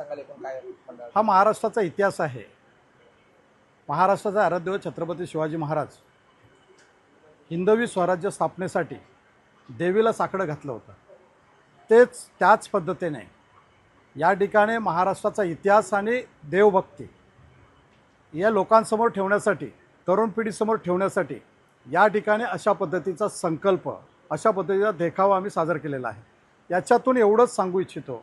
सांगाल एकूण काय हा महाराष्ट्राचा इतिहास आहे. महाराष्ट्राचा आराध्य छत्रपती शिवाजी महाराज हिंदवी स्वराज्य स्थापनेसाठी देवीला साकडं घातलं होतं. तेच त्याच पद्धतीने या ठिकाणी महाराष्ट्राचा इतिहास आणि देवभक्ती या लोकांसमोर ठेवण्यासाठी तरुण पिढीसमोर ठेवण्यासाठी या ठिकाणी अशा पद्धतीचा संकल्प अशा पद्धतीचा देखावा आम्ही सादर केलेला आहे. याच्यातून एवढंच सांगू इच्छितो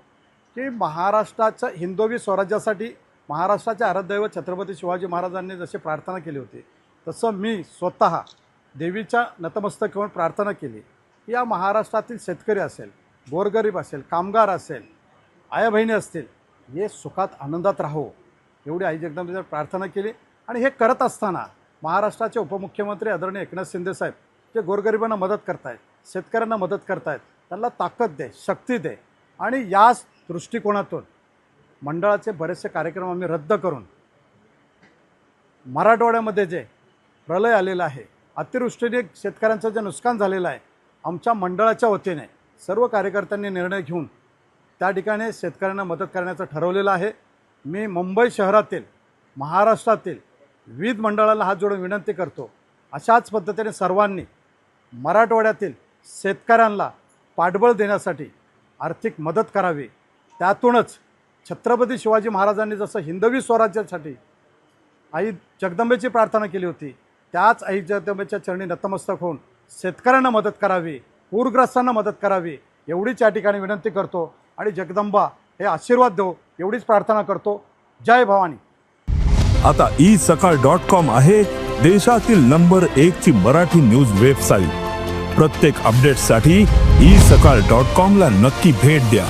की महाराष्ट्राच्या हिंदवी स्वराज्यासाठी महाराष्ट्राच्या आराध्यदैवत छत्रपती शिवाजी महाराजांनी जशी प्रार्थना केली होती तसं मी स्वतः देवीच्या नतमस्तक होऊन प्रार्थना केली. या महाराष्ट्रातील शेतकरी असेल गोरगरीब असेल कामगार असेल आया बहिणी असतील हे सुखात आनंदात राहो एवढी आई जगदंबेवर प्रार्थना केली. आणि हे करत असताना महाराष्ट्राचे उपमुख्यमंत्री आदरणीय एकनाथ शिंदेसाहेब जे गोरगरिबांना मदत करतायत शेतकऱ्यांना मदत करतायत त्यांना ताकद दे शक्ती दे. आणि याच दृष्टिकोनातून मंडळाचे बरेचसे कार्यक्रम आम्ही रद्द करून मराठवाड्यामध्ये जे प्रलय आलेला आहे अतिवृष्टीने शेतकऱ्यांचं जे नुकसान झालेलं आहे आमच्या मंडळाच्या वतीने सर्व कार्यकर्त्यांनी निर्णय घेऊन त्या ठिकाणी शेतकऱ्यांना मदत करण्याचं ठरवलेलं आहे. मी मुंबई शहरातील महाराष्ट्रातील विविध मंडळाला हात जोडून विनंती करतो अशाच पद्धतीने सर्वांनी मराठवाड्यातील शेतकऱ्यांना पाठबळ देण्यासाठी आर्थिक मदत करावी. त्यातूनच छत्रपती शिवाजी महाराजांनी जसं हिंदवी स्वराज्यासाठी आई जगदंबेची प्रार्थना केली होती त्याच आई जगदंबेच्या चरणी नतमस्तक होऊन शेतकऱ्यांना मदत करावी पूरग्रस्तांना मदत करावी एवढीच या ठिकाणी विनंती करतो आणि जगदंबा हे आशीर्वाद देऊ एवढीच प्रार्थना करतो. जय भवानी. आता ई सकाळ डॉट कॉम आहे देशातील नंबर एक ची मराठी न्यूज वेबसाईट. प्रत्येक अपडेटसाठी ई सकाळ डॉट कॉम ला नक्की भेट द्या.